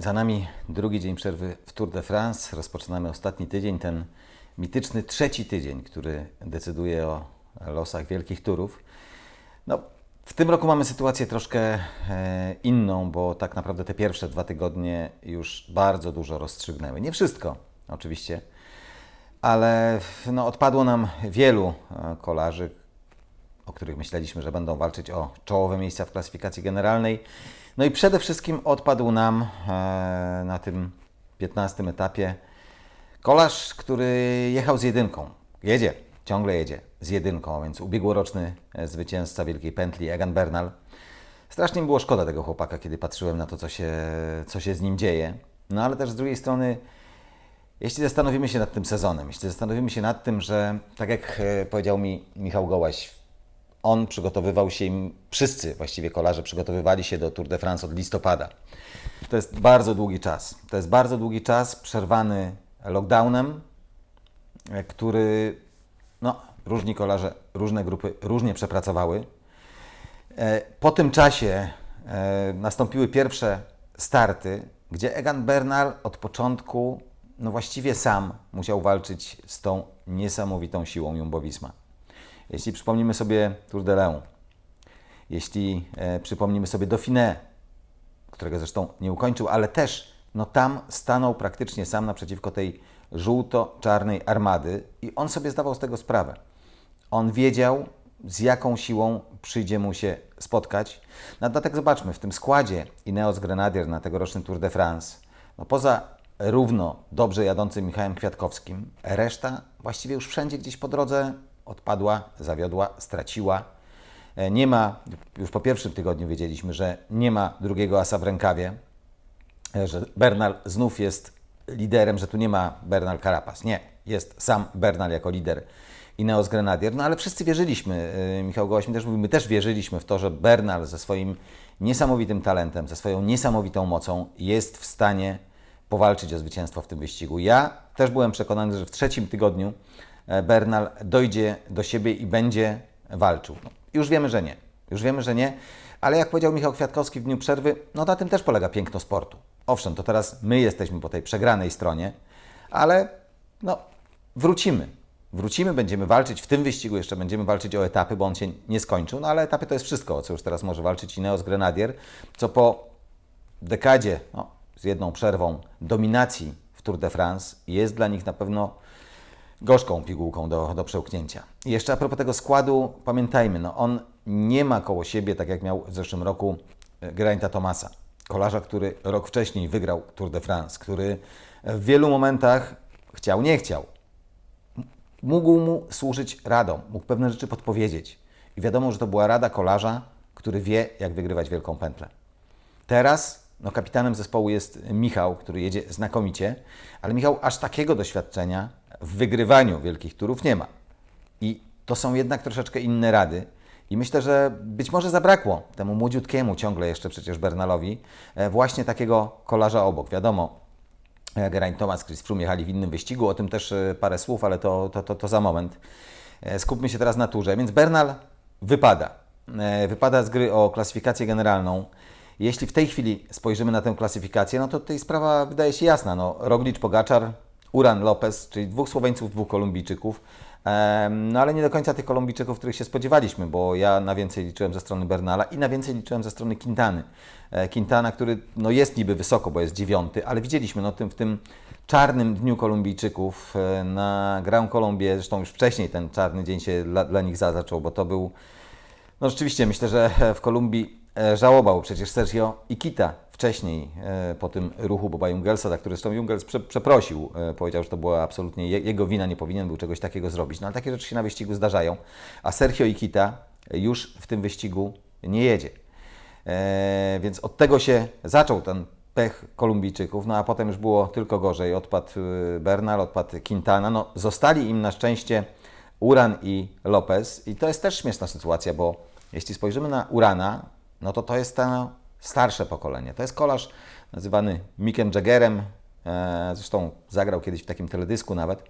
Za nami drugi dzień przerwy w Tour de France. Rozpoczynamy ostatni tydzień, ten mityczny trzeci tydzień, który decyduje o losach wielkich turów. No, w tym roku mamy sytuację troszkę e, inną, bo tak naprawdę te pierwsze dwa tygodnie już bardzo dużo rozstrzygnęły. Nie wszystko, oczywiście, ale no, odpadło nam wielu e, kolarzy, o których myśleliśmy, że będą walczyć o czołowe miejsca w klasyfikacji generalnej. No i przede wszystkim odpadł nam e, na tym 15 etapie kolarz, który jechał z jedynką. Jedzie, ciągle jedzie z jedynką, więc ubiegłoroczny e, zwycięzca Wielkiej Pętli Egan Bernal. Strasznie mi było szkoda tego chłopaka, kiedy patrzyłem na to, co się, co się z nim dzieje. No ale też z drugiej strony jeśli zastanowimy się nad tym sezonem, jeśli zastanowimy się nad tym, że tak jak e, powiedział mi Michał Gołaś, on przygotowywał się, im wszyscy właściwie kolarze przygotowywali się do Tour de France od listopada. To jest bardzo długi czas. To jest bardzo długi czas przerwany lockdownem, e, który no, różni kolarze, różne grupy różnie przepracowały. E, Po tym czasie e, nastąpiły pierwsze starty, gdzie Egan Bernal od początku, no właściwie sam musiał walczyć z tą niesamowitą siłą Jumbo-Visma. Jeśli przypomnimy sobie Tour de Leon, jeśli e, przypomnimy sobie Dauphiné, którego zresztą nie ukończył, ale też no tam stanął praktycznie sam naprzeciwko tej żółto-czarnej armady i on sobie zdawał z tego sprawę. On wiedział, z jaką siłą przyjdzie mu się spotkać. No dlatego zobaczmy, w tym składzie Ineos Grenadier na tegoroczny Tour de France, no poza równo dobrze jadącym Michałem Kwiatkowskim, reszta właściwie już wszędzie gdzieś po drodze odpadła, zawiodła, straciła. E, Nie ma, już po pierwszym tygodniu wiedzieliśmy, że nie ma drugiego asa w rękawie, e, że Bernal znów jest liderem, że tu nie ma Bernal Carapaz. Nie, jest sam Bernal jako lider Ineos Grenadier. No ale wszyscy wierzyliśmy, e, Michał Gołaś też mówił, my też wierzyliśmy w to, że Bernal ze swoim niesamowitym talentem, ze swoją niesamowitą mocą jest w stanie powalczyć o zwycięstwo w tym wyścigu. Ja też byłem przekonany, że w trzecim tygodniu Bernal dojdzie do siebie i będzie walczył. No, już wiemy, że nie. Już wiemy, że nie. Ale jak powiedział Michał Kwiatkowski w dniu przerwy, no na tym też polega piękno sportu. Owszem, to teraz my jesteśmy po tej przegranej stronie, ale no, wrócimy. Wrócimy, będziemy walczyć w tym wyścigu, jeszcze będziemy walczyć o etapy, bo on się nie skończył, no ale etapy to jest wszystko, o co już teraz może walczyć Ineos Grenadier, co po dekadzie, no, z jedną przerwą, dominacji w Tour de France jest dla nich na pewno gorzką pigułką do, do przełknięcia. I jeszcze a propos tego składu, pamiętajmy, no on nie ma koło siebie, tak jak miał w zeszłym roku e, Geraint'a Thomasa, kolarza, który rok wcześniej wygrał Tour de France, który w wielu momentach chciał, nie chciał, mógł mu służyć radą, mógł pewne rzeczy podpowiedzieć. I wiadomo, że to była rada kolarza, który wie, jak wygrywać wielką pętlę. Teraz no, kapitanem zespołu jest Michał, który jedzie znakomicie, ale Michał aż takiego doświadczenia w wygrywaniu wielkich turów nie ma. I to są jednak troszeczkę inne rady. I myślę, że być może zabrakło temu młodziutkiemu ciągle jeszcze przecież Bernalowi e, właśnie takiego kolarza obok. Wiadomo, e, Geraint Thomas, Chris Froome jechali w innym wyścigu, o tym też e, parę słów, ale to, to, to, to za moment. Skupmy się teraz na turze. Więc Bernal wypada. Wypada z gry o klasyfikację generalną. Jeśli w tej chwili spojrzymy na tę klasyfikację, no to tutaj sprawa wydaje się jasna. No, Roglic, Pogaczar, Uran, Lopez, czyli dwóch Słoweńców, dwóch Kolumbijczyków. No ale nie do końca tych Kolumbijczyków, których się spodziewaliśmy, bo ja na więcej liczyłem ze strony Bernala i na więcej liczyłem ze strony Quintany. E, Quintana, który no, jest niby wysoko, bo jest dziewiąty, ale widzieliśmy no, tym, w tym czarnym dniu Kolumbijczyków e, na Grand Colombie, zresztą już wcześniej ten czarny dzień się dla, dla nich za- zaczął, bo to był no rzeczywiście, myślę, że w Kolumbii żałował przecież Sergio Ikita wcześniej e, po tym ruchu Boba Jungelsa, za który zresztą Jungels prze, przeprosił, e, powiedział, że to była absolutnie je, jego wina, nie powinien był czegoś takiego zrobić. No ale takie rzeczy się na wyścigu zdarzają, a Sergio Ikita już w tym wyścigu nie jedzie. E, więc od tego się zaczął ten pech Kolumbijczyków, no a potem już było tylko gorzej. Odpadł Bernal, odpadł Quintana. No, zostali im na szczęście Uran i Lopez. I to jest też śmieszna sytuacja, bo jeśli spojrzymy na Urana, no to to jest to starsze pokolenie. To jest kolarz nazywany Mickiem Jaggerem. E, zresztą zagrał kiedyś w takim teledysku nawet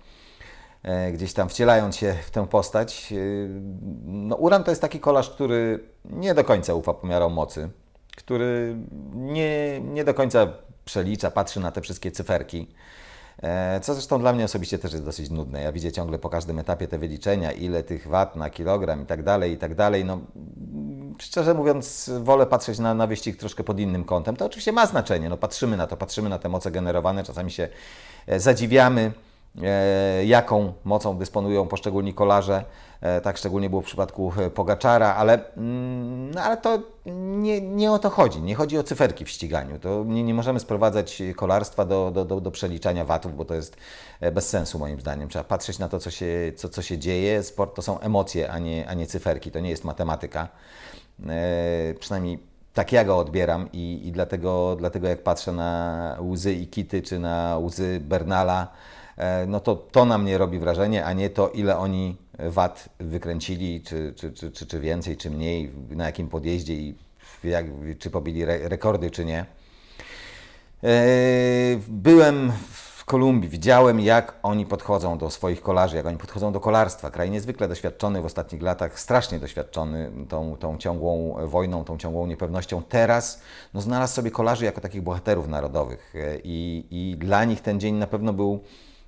e, gdzieś tam wcielając się w tę postać. E, No, Uran to jest taki kolarz, który nie do końca ufa pomiarom mocy, który nie, nie do końca przelicza, patrzy na te wszystkie cyferki. Co zresztą dla mnie osobiście też jest dosyć nudne. Ja widzę ciągle po każdym etapie te wyliczenia, ile tych wat na kilogram i tak dalej, i tak dalej. No, szczerze mówiąc, wolę patrzeć na, na wyścig troszkę pod innym kątem. To oczywiście ma znaczenie. No, patrzymy na to, patrzymy na te moce generowane, czasami się e, zadziwiamy, e, jaką mocą dysponują poszczególni kolarze. E, Tak szczególnie było w przypadku Pogaczara, ale, mm, no, ale to nie, nie o to chodzi. Nie chodzi o cyferki w ściganiu. To nie, nie możemy sprowadzać kolarstwa do, do, do, do przeliczania watów, bo to jest bez sensu moim zdaniem. Trzeba patrzeć na to, co się, co, co się dzieje. Sport to są emocje, a nie, a nie cyferki. To nie jest matematyka. E, przynajmniej tak ja go odbieram i, i dlatego, dlatego jak patrzę na łzy Ikity czy na łzy Bernala, e, no to to na mnie robi wrażenie, a nie to, ile oni wat wykręcili, czy, czy, czy, czy, czy więcej, czy mniej, na jakim podjeździe i jak, czy pobili re, rekordy, czy nie. E, Byłem w Kolumbii, widziałem jak oni podchodzą do swoich kolarzy, jak oni podchodzą do kolarstwa. Kraj niezwykle doświadczony w ostatnich latach, strasznie doświadczony tą, tą ciągłą wojną, tą ciągłą niepewnością. Teraz no, znalazł sobie kolarzy jako takich bohaterów narodowych E, i, i dla nich ten dzień na pewno był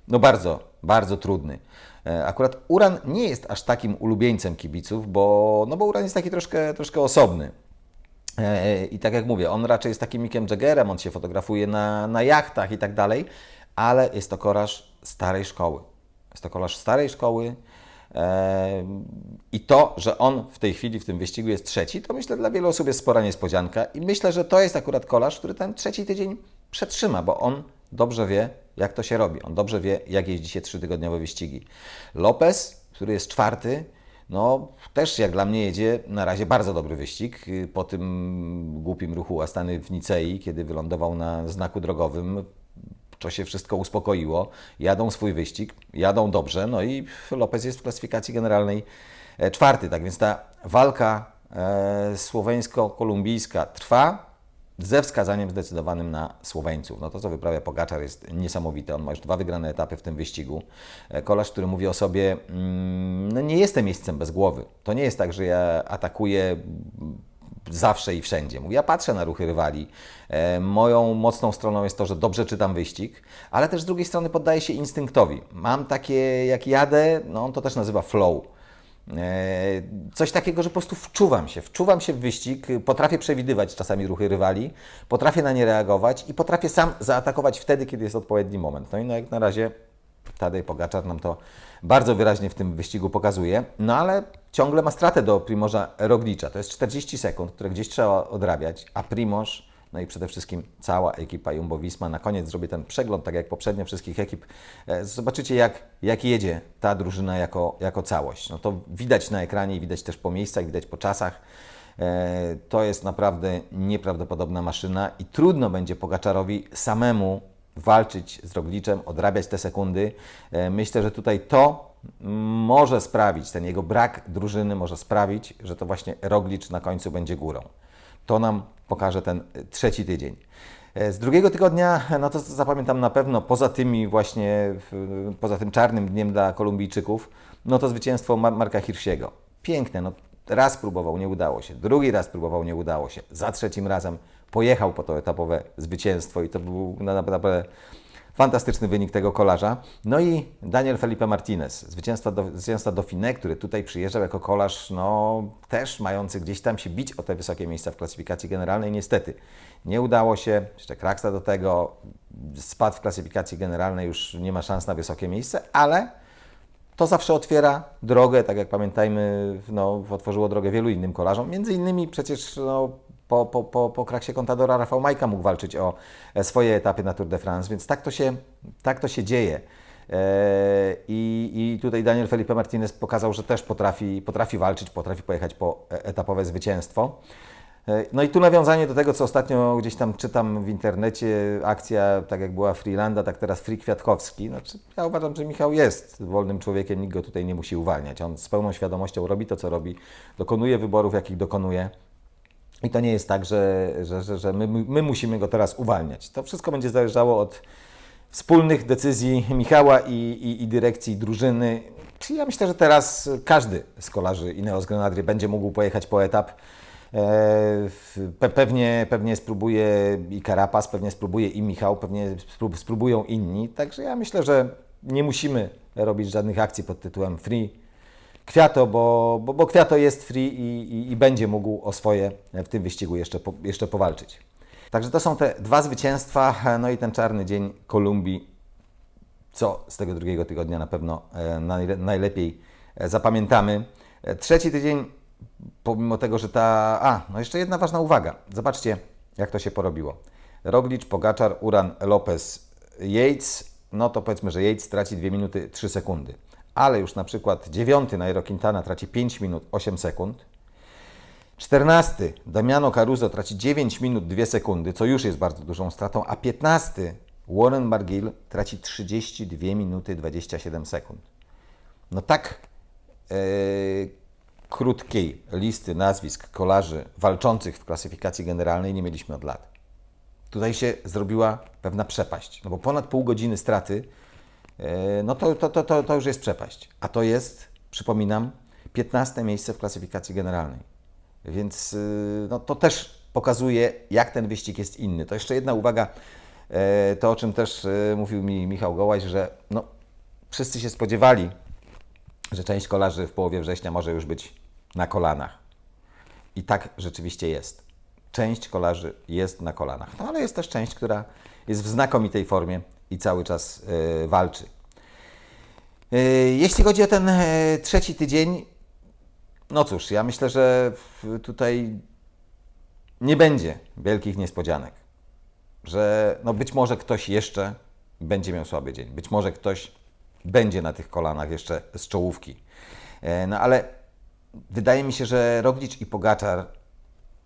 no, bardzo, bardzo trudny. E, Akurat Uran nie jest aż takim ulubieńcem kibiców, bo, no bo Uran jest taki troszkę, troszkę osobny. E, I tak jak mówię, on raczej jest takim Mickiem Jaggerem, on się fotografuje na, na jachtach i tak dalej, ale jest to kolarz starej szkoły. Jest to kolarz starej szkoły e, i to, że on w tej chwili w tym wyścigu jest trzeci, to myślę dla wielu osób jest spora niespodzianka i myślę, że to jest akurat kolarz, który ten trzeci tydzień przetrzyma, bo on dobrze wie, jak to się robi. On dobrze wie, jak jeździ się trzytygodniowe wyścigi. Lopez, który jest czwarty, no też jak dla mnie jedzie na razie bardzo dobry wyścig. Po tym głupim ruchu Astany w Nicei, kiedy wylądował na znaku drogowym, to się wszystko uspokoiło. Jadą swój wyścig, jadą dobrze, no i Lopez jest w klasyfikacji generalnej e, czwarty. Tak więc ta walka e, słoweńsko-kolumbijska trwa ze wskazaniem zdecydowanym na Słoweńców. No to, co wyprawia Pogaczar jest niesamowite. On ma już dwa wygrane etapy w tym wyścigu. E, Kolarz, który mówi o sobie, mm, no nie jestem miejscem bez głowy. To nie jest tak, że ja atakuję zawsze i wszędzie. Mówi, ja patrzę na ruchy rywali. E, Moją mocną stroną jest to, że dobrze czytam wyścig, ale też z drugiej strony poddaję się instynktowi. Mam takie, jak jadę, no on to też nazywa flow. E, Coś takiego, że po prostu wczuwam się, wczuwam się w wyścig, potrafię przewidywać czasami ruchy rywali, potrafię na nie reagować i potrafię sam zaatakować wtedy, kiedy jest odpowiedni moment. No i no jak na razie Tadej Pogaczar nam to bardzo wyraźnie w tym wyścigu pokazuje, no ale ciągle ma stratę do Primorza Roglicza. To jest 40 sekund, które gdzieś trzeba odrabiać, a Primoż, no i przede wszystkim cała ekipa Jumbo-Visma. Na koniec zrobię ten przegląd, tak jak poprzednio wszystkich ekip. E, Zobaczycie, jak, jak jedzie ta drużyna jako, jako całość. No to widać na ekranie, widać też po miejscach, widać po czasach. E, To jest naprawdę nieprawdopodobna maszyna i trudno będzie Pogaczarowi samemu walczyć z Rogliczem, odrabiać te sekundy. E, Myślę, że tutaj to może sprawić, ten jego brak drużyny może sprawić, że to właśnie Roglicz na końcu będzie górą. To nam pokaże ten trzeci tydzień. E, Z drugiego tygodnia, no to zapamiętam na pewno, poza tymi właśnie, poza tym czarnym dniem dla Kolumbijczyków, no to zwycięstwo Mar- Marka Hirsiego. Piękne, no raz próbował, nie udało się, drugi raz próbował, nie udało się, za trzecim razem pojechał po to etapowe zwycięstwo i to był na- naprawdę fantastyczny wynik tego kolarza. No i Daniel Felipe Martinez, zwycięzca, do, zwycięzca Dauphiné, który tutaj przyjeżdżał jako kolarz, no też mający gdzieś tam się bić o te wysokie miejsca w klasyfikacji generalnej. Niestety nie udało się, jeszcze Kraksa do tego, spadł w klasyfikacji generalnej, już nie ma szans na wysokie miejsce, ale to zawsze otwiera drogę, tak jak pamiętajmy, no, otworzyło drogę wielu innym kolarzom. Między innymi przecież no, po, po, po, po kraksie Contadora Rafał Majka mógł walczyć o e, swoje etapy na Tour de France, więc tak to się, tak to się dzieje. E, I, I tutaj Daniel Felipe Martinez pokazał, że też potrafi, potrafi walczyć, potrafi pojechać po e- etapowe zwycięstwo. E, No i tu nawiązanie do tego, co ostatnio gdzieś tam czytam w internecie, akcja tak jak była Freelanda, tak teraz Free Kwiatkowski. Znaczy, ja uważam, że Michał jest wolnym człowiekiem, nikt go tutaj nie musi uwalniać. On z pełną świadomością robi to, co robi, dokonuje wyborów, jakich dokonuje. I to nie jest tak, że, że, że, że my, my musimy go teraz uwalniać. To wszystko będzie zależało od wspólnych decyzji Michała i, i, i dyrekcji drużyny. Czyli ja myślę, że teraz każdy z kolarzy Ineos Grenadier będzie mógł pojechać po etap pe- pewnie, pewnie spróbuje i Karapas, pewnie spróbuje i Michał, pewnie sprób- spróbują inni. Także ja myślę, że nie musimy robić żadnych akcji pod tytułem free Kwiato, bo, bo, bo Kwiato jest free i, i, i będzie mógł o swoje w tym wyścigu jeszcze, po, jeszcze powalczyć. Także to są te dwa zwycięstwa, no i ten czarny dzień Kolumbii, co z tego drugiego tygodnia na pewno e, najle- najlepiej e, zapamiętamy. E, Trzeci tydzień, pomimo tego, że ta... A, no jeszcze jedna ważna uwaga. Zobaczcie, jak to się porobiło. Roglic, Pogaczar, Uran, Lopez, Yates, no to powiedzmy, że Yates traci 2 minuty 3 sekundy. Ale już na przykład dziewiąty Nairo Quintana traci 5 minut 8 sekund. 14 Damiano Caruso traci 9 minut 2 sekundy, co już jest bardzo dużą stratą, a 15 Warren Barguil traci 32 minuty 27 sekund. No tak e, krótkiej listy nazwisk kolarzy walczących w klasyfikacji generalnej nie mieliśmy od lat. Tutaj się zrobiła pewna przepaść, no bo ponad pół godziny straty, e, no to, to, to, to, to już jest przepaść. A to jest, przypominam, 15 miejsce w klasyfikacji generalnej. Więc y, no, to też pokazuje, jak ten wyścig jest inny. To jeszcze jedna uwaga, e, to o czym też e, mówił mi Michał Gołaś, że no, wszyscy się spodziewali, że część kolarzy w połowie września może już być na kolanach. I tak rzeczywiście jest. Część kolarzy jest na kolanach, no ale jest też część, która jest w znakomitej formie i cały czas e, walczy. E, Jeśli chodzi o ten e, trzeci tydzień, no cóż, ja myślę, że tutaj nie będzie wielkich niespodzianek. Że no być może ktoś jeszcze będzie miał słaby dzień. Być może ktoś będzie na tych kolanach jeszcze z czołówki. No ale wydaje mi się, że Roglic i Pogaczar,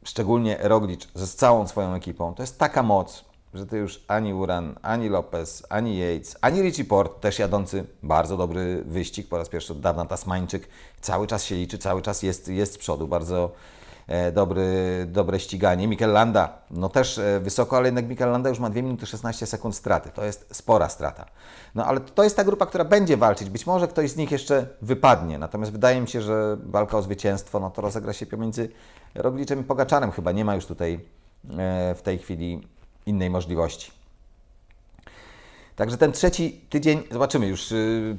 szczególnie Roglic z całą swoją ekipą, to jest taka moc, że to już ani Uran, ani Lopez, ani Yates, ani Richie Port, też jadący bardzo dobry wyścig, po raz pierwszy od dawna Tasmańczyk, cały czas się liczy, cały czas jest, jest z przodu, bardzo dobry, dobre ściganie. Mikel Landa, no też e, wysoko, ale jednak Mikel Landa już ma 2 minuty 16 sekund straty, to jest spora strata. No ale to jest ta grupa, która będzie walczyć, być może ktoś z nich jeszcze wypadnie, natomiast wydaje mi się, że walka o zwycięstwo, no to rozegra się pomiędzy Roglicem i Pogaczarem, chyba nie ma już tutaj e, w tej chwili innej możliwości. Także ten trzeci tydzień, zobaczymy już. y,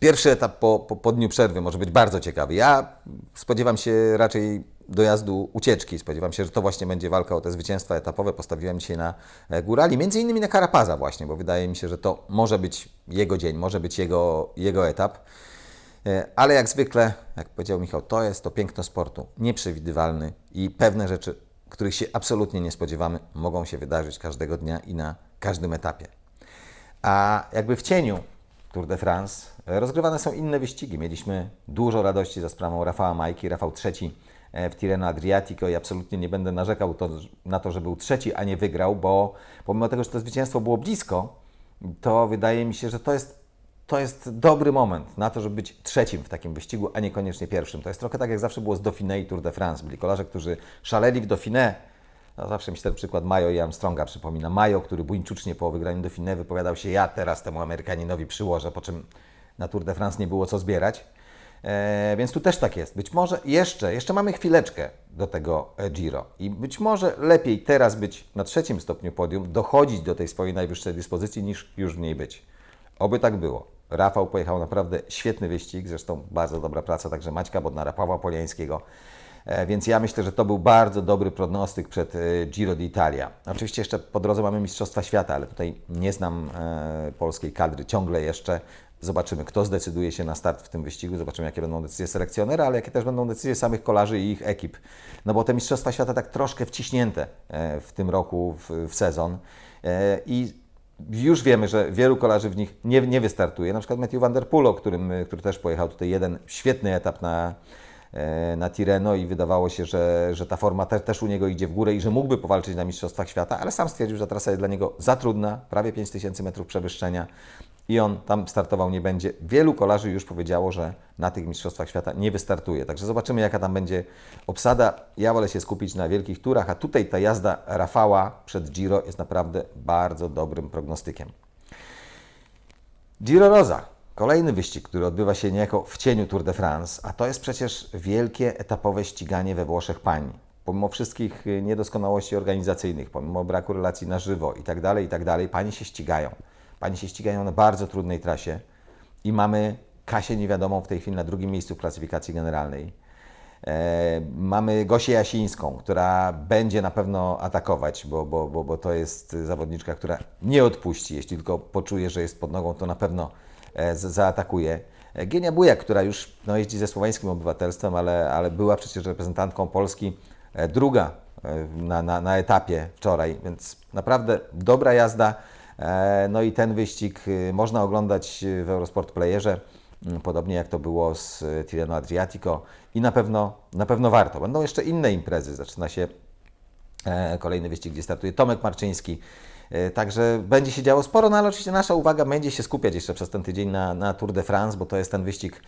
Pierwszy etap po, po, po dniu przerwy może być bardzo ciekawy. Ja spodziewam się raczej dojazdu ucieczki. Spodziewam się, że to właśnie będzie walka o te zwycięstwa etapowe. Postawiłem dzisiaj na e, górali, między innymi na Karapaza właśnie, bo wydaje mi się, że to może być jego dzień, może być jego, jego etap. E, Ale jak zwykle, jak powiedział Michał, to jest to piękno sportu, nieprzewidywalny i pewne rzeczy, których się absolutnie nie spodziewamy, mogą się wydarzyć każdego dnia i na każdym etapie. A jakby w cieniu Tour de France e, rozgrywane są inne wyścigi. Mieliśmy dużo radości za sprawą Rafała Majki, Rafał e, w Tirreno Adriatico i absolutnie nie będę narzekał to, na to, że był trzeci, a nie wygrał, bo pomimo tego, że to zwycięstwo było blisko, to wydaje mi się, że to jest, to jest dobry moment na to, żeby być trzecim w takim wyścigu, a niekoniecznie pierwszym. To jest trochę tak, jak zawsze było z Dauphiné i Tour de France. Byli kolarze, którzy szaleli w Dauphiné, no zawsze mi się ten przykład Majo i Armstronga przypomina. Majo, który buńczucznie po wygraniu Dauphiné wypowiadał się, ja teraz temu Amerykaninowi przyłożę, po czym na Tour de France nie było co zbierać. E, więc tu też tak jest. Być może jeszcze, jeszcze mamy chwileczkę do tego e, Giro i być może lepiej teraz być na trzecim stopniu podium, dochodzić do tej swojej najwyższej dyspozycji, niż już w niej być. Oby tak było. Rafał pojechał naprawdę świetny wyścig, zresztą bardzo dobra praca także Maćka Bodnara, Pawła Poliańskiego. E, Więc ja myślę, że to był bardzo dobry prognostyk przed Giro d'Italia. Oczywiście jeszcze po drodze mamy Mistrzostwa Świata, ale tutaj nie znam polskiej kadry ciągle jeszcze. Zobaczymy, kto zdecyduje się na start w tym wyścigu, zobaczymy, jakie będą decyzje selekcjonera, ale jakie też będą decyzje samych kolarzy i ich ekip. No bo te Mistrzostwa Świata tak troszkę wciśnięte e, w tym roku w, w sezon E, i już wiemy, że wielu kolarzy w nich nie, nie wystartuje. Na przykład Matthew Van Der Poel, którym, który też pojechał tutaj jeden świetny etap na, e, na Tirreno i wydawało się, że, że ta forma te, też u niego idzie w górę i że mógłby powalczyć na Mistrzostwach Świata, ale sam stwierdził, że trasa jest dla niego za trudna, prawie 5000 metrów przewyższenia i on tam startował nie będzie. Wielu kolarzy już powiedziało, że na tych Mistrzostwach Świata nie wystartuje. Także zobaczymy, jaka tam będzie obsada. Ja wolę się skupić na wielkich turach, a tutaj ta jazda Rafała przed Giro jest naprawdę bardzo dobrym prognostykiem. Giro Rosa. Kolejny wyścig, który odbywa się niejako w cieniu Tour de France, a to jest przecież wielkie etapowe ściganie we Włoszech pań. pomimo wszystkich y, niedoskonałości organizacyjnych, pomimo braku relacji na żywo i tak dalej, i tak dalej, Pani się ścigają. Pani się ścigają na bardzo trudnej trasie i mamy Kasię niewiadomą w tej chwili na drugim miejscu w klasyfikacji generalnej. E, mamy Gosię Jasińską, która będzie na pewno atakować, bo, bo, bo, bo to jest zawodniczka, która nie odpuści. Jeśli tylko poczuje, że jest pod nogą, to na pewno e, z- zaatakuje. E, Gienia Bujak, która już no, jeździ ze słoweńskim obywatelstwem, ale, ale była przecież reprezentantką Polski e, druga e, na, na, na etapie wczoraj, więc naprawdę dobra jazda. E, No i ten wyścig y, można oglądać w Eurosport Playerze, mm, podobnie jak to było z y, Tirreno Adriatico i na pewno, na pewno warto. Będą jeszcze inne imprezy, zaczyna się e, kolejny wyścig, gdzie startuje Tomek Marczyński. E, Także będzie się działo sporo, no ale oczywiście nasza uwaga będzie się skupiać jeszcze przez ten tydzień na, na Tour de France, bo to jest ten wyścig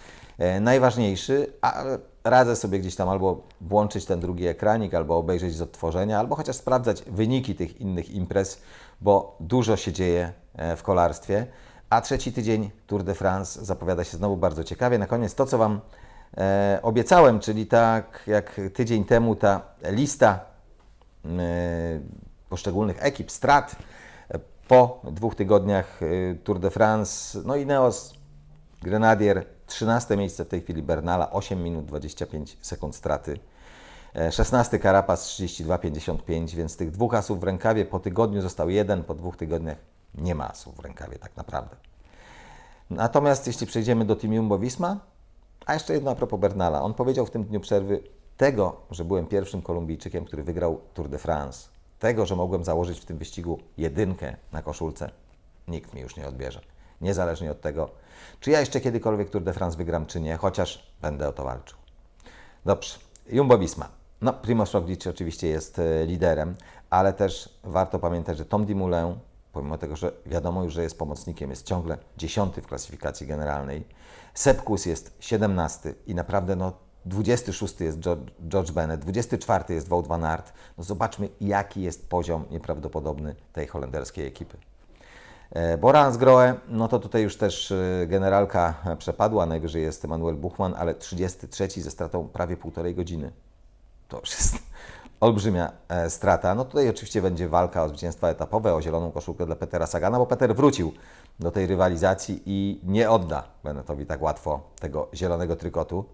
najważniejszy, ale radzę sobie gdzieś tam albo włączyć ten drugi ekranik, albo obejrzeć z odtworzenia, albo chociaż sprawdzać wyniki tych innych imprez, bo dużo się dzieje e, w kolarstwie. A trzeci tydzień Tour de France zapowiada się znowu bardzo ciekawie. Na koniec to, co Wam e, obiecałem, czyli tak jak tydzień temu ta lista e, poszczególnych ekip, strat e, po dwóch tygodniach e, Tour de France. No i Neos Grenadier 13 miejsce w tej chwili Bernala, 8 minut 25 sekund straty. E, 16 Carapaz 32,55, więc tych dwóch asów w rękawie po tygodniu został jeden, po dwóch tygodniach nie ma asów w rękawie tak naprawdę. Natomiast jeśli przejdziemy do Team Jumbo-Visma, a jeszcze jedno a propos Bernala. On powiedział w tym dniu przerwy tego, że byłem pierwszym Kolumbijczykiem, który wygrał Tour de France. Tego, że mogłem założyć w tym wyścigu jedynkę na koszulce, nikt mi już nie odbierze. Niezależnie od tego, czy ja jeszcze kiedykolwiek Tour de France wygram, czy nie, chociaż będę o to walczył. Dobrze, Jumbo-Visma. No, Primoz Roglic oczywiście jest e, liderem, ale też warto pamiętać, że Tom Dumoulin, pomimo tego, że wiadomo już, że jest pomocnikiem, jest ciągle dziesiąty w klasyfikacji generalnej. Sepkus jest 17 i naprawdę no, 26 jest George Bennett, 24 jest Wout van Aert. No zobaczmy, jaki jest poziom nieprawdopodobny tej holenderskiej ekipy. E, Borans Groe, no to tutaj już też e, generalka przepadła, najwyżej jest Emanuel Buchmann, ale 33 ze stratą prawie półtorej godziny. To już jest olbrzymia e, strata. No tutaj oczywiście będzie walka o zwycięstwa etapowe, o zieloną koszulkę dla Petera Sagana, bo Peter wrócił do tej rywalizacji i nie odda Bennettowi tak łatwo tego zielonego trykotu.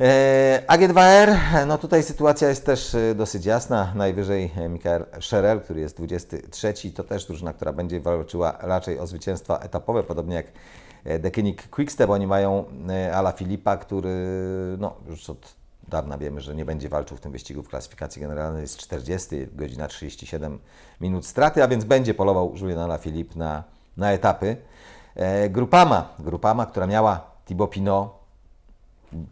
E, AG2R, no tutaj sytuacja jest też e, dosyć jasna. Najwyżej e, Michael Scherel, który jest 23, to też drużyna, która będzie walczyła raczej o zwycięstwa etapowe, podobnie jak Dekynik Quickstep. Oni mają Ala Filipa, który no, już od dawna wiemy, że nie będzie walczył w tym wyścigu w klasyfikacji generalnej. Jest 40, godzina 37 minut straty, a więc będzie polował Julian Ala Filip na, na etapy. Grupama, Grupama, która miała Thibaut Pinot,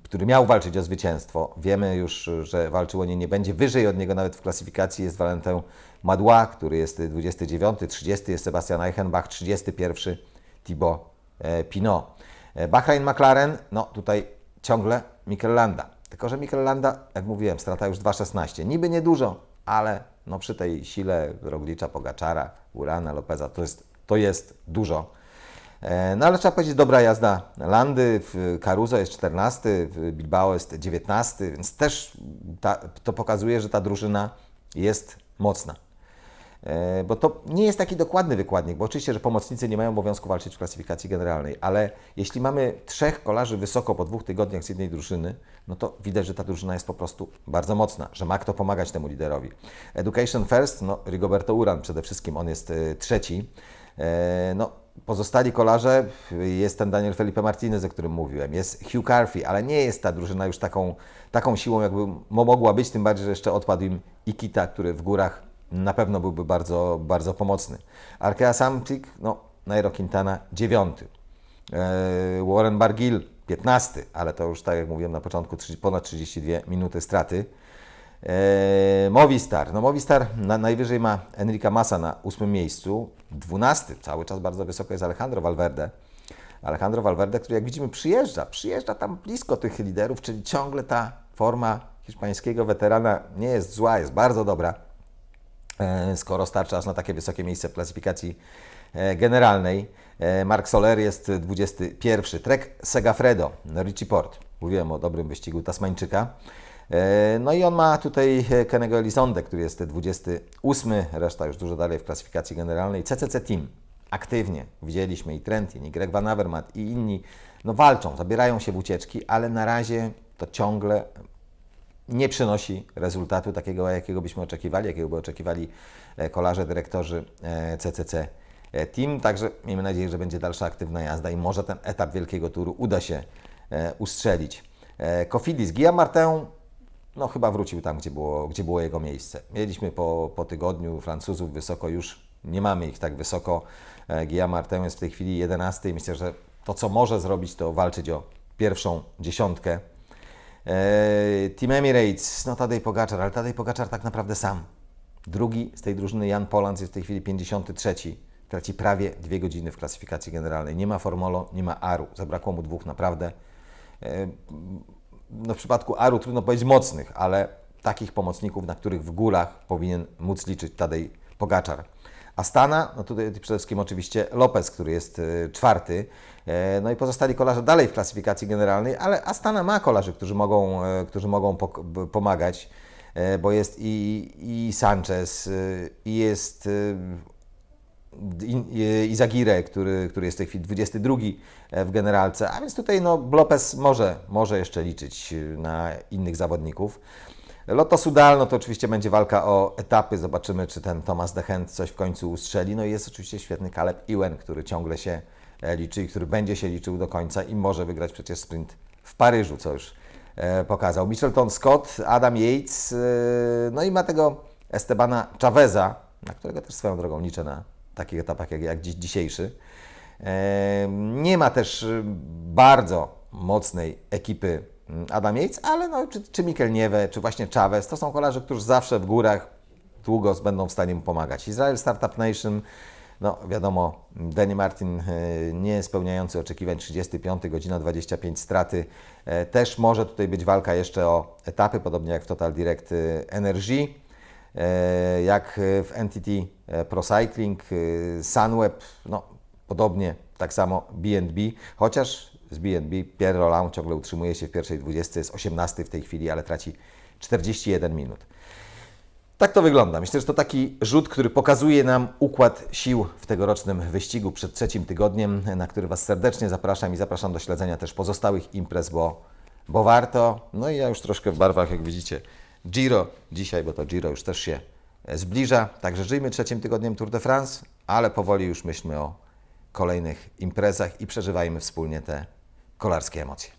który miał walczyć o zwycięstwo. Wiemy już, że walczył o nie nie będzie. Wyżej od niego nawet w klasyfikacji jest Valentin Madła, który jest 29, 30 jest Sebastian Eichenbach, 31 Thibaut e, Pinot. E, Bahrain McLaren, no tutaj ciągle Mikel Landa. Tylko, że Mikel Landa, jak mówiłem, strata już 2,16. Niby niedużo, ale no przy tej sile Roglicza, Pogaczara, Urana, Lopeza to jest, to jest dużo. E, No ale trzeba powiedzieć, dobra jazda Landy, w Caruso jest 14, w Bilbao jest 19, więc też ta, to pokazuje, że ta drużyna jest mocna. E, Bo to nie jest taki dokładny wykładnik, bo oczywiście, że pomocnicy nie mają obowiązku walczyć w klasyfikacji generalnej, ale jeśli mamy trzech kolarzy wysoko po dwóch tygodniach z jednej drużyny, no to widać, że ta drużyna jest po prostu bardzo mocna, że ma kto pomagać temu liderowi. Education First, no Rigoberto Uran przede wszystkim, on jest e, trzeci. E, No, pozostali kolarze, jest ten Daniel Felipe Martinez, o którym mówiłem, jest Hugh Carthy, ale nie jest ta drużyna już taką, taką siłą, jakby mo- mogła być, tym bardziej, że jeszcze odpadł im Ikita, który w górach na pewno byłby bardzo, bardzo pomocny. Arkea Samsic, no, Nairo Quintana dziewiąty. E, Warren Bargill 15, ale to już tak jak mówiłem na początku, 30, ponad 32 minuty straty. E, Movistar. No Movistar na, najwyżej ma Enrica Massa na ósmym miejscu. 12, cały czas bardzo wysoko jest Alejandro Valverde. Alejandro Valverde, który jak widzimy przyjeżdża, przyjeżdża tam blisko tych liderów, czyli ciągle ta forma hiszpańskiego weterana nie jest zła, jest bardzo dobra, e, skoro starcza aż na takie wysokie miejsce w klasyfikacji e, generalnej. Mark Soler jest 21. Trek Segafredo, Richie Port. Mówiłem o dobrym wyścigu Tasmańczyka. E, No i on ma tutaj e, Kenego Elizonde, który jest 28, reszta już dużo dalej w klasyfikacji generalnej. CCC Team aktywnie, widzieliśmy i Trentin, i Greg Van Avermaet i inni, no walczą, zabierają się w ucieczki, ale na razie to ciągle nie przynosi rezultatu takiego, jakiego byśmy oczekiwali, jakiego by oczekiwali e, kolarze, dyrektorzy CCC Team. Także miejmy nadzieję, że będzie dalsza aktywna jazda i może ten etap wielkiego turu uda się ustrzelić. Kofidis, Guillaume Martin, no chyba wrócił tam, gdzie było, gdzie było jego miejsce. Mieliśmy po, po tygodniu Francuzów wysoko już, nie mamy ich tak wysoko. E, Guillaume Martin jest w tej chwili 11 i myślę, że to, co może zrobić, to walczyć o pierwszą dziesiątkę. E, Team Emirates, no Tadej Pogaczar, ale Tadej Pogaczar tak naprawdę sam. Drugi z tej drużyny Jan Polans jest w tej chwili 53. Traci prawie dwie godziny w klasyfikacji generalnej. Nie ma Formolo, nie ma Aru. Zabrakło mu dwóch naprawdę. No w przypadku Aru trudno powiedzieć mocnych, ale takich pomocników, na których w górach powinien móc liczyć Tadej Pogaczar. Astana, no tutaj przede wszystkim oczywiście Lopez, który jest e, czwarty. E, No i pozostali kolarze dalej w klasyfikacji generalnej, ale Astana ma kolarzy, którzy mogą, e, którzy mogą pomagać, bo jest i, i Sanchez, i jest e, i, i- i Zagire, który, który jest w tej chwili 22 w generalce, a więc tutaj no, Lopez może, może jeszcze liczyć na innych zawodników. Lotto Sudal, no to oczywiście będzie walka o etapy, zobaczymy czy ten Thomas de Gent coś w końcu ustrzeli. No i jest oczywiście świetny Caleb Ewan, który ciągle się e, liczy i który będzie się liczył do końca i może wygrać przecież sprint w Paryżu, co już e, pokazał. Mitchelton Scott, Adam Yates, e, no i ma tego Estebana Chaveza, na którego też swoją drogą liczę na takich etapach jak, jak dziś, dzisiejszy. Nie ma też y, bardzo mocnej ekipy mm, Adam Yates, ale no, czy, czy Mikel Niewe, czy właśnie Chavez, to są kolarze, którzy zawsze w górach długo będą w stanie mu pomagać. Izrael Startup Nation, no wiadomo, Danny Martin e, nie spełniający oczekiwań, 35, godzina 25 straty. E, Też może tutaj być walka jeszcze o etapy, podobnie jak w Total Direct e, Energy. E, jak w NTT Pro Cycling, e, Sunweb, no podobnie, tak samo BNB, chociaż z BNB Pierre Roland ciągle utrzymuje się w pierwszej 20, jest 18 w tej chwili, ale traci 41 minut. Tak to wygląda. Myślę, że to taki rzut, który pokazuje nam układ sił w tegorocznym wyścigu przed trzecim tygodniem, na który Was serdecznie zapraszam i zapraszam do śledzenia też pozostałych imprez, bo, bo warto. No i ja już troszkę w barwach, jak widzicie, Giro dzisiaj, bo to Giro już też się e, zbliża. Także żyjmy trzecim tygodniem Tour de France, ale powoli już myślmy o kolejnych imprezach i przeżywajmy wspólnie te kolarskie emocje.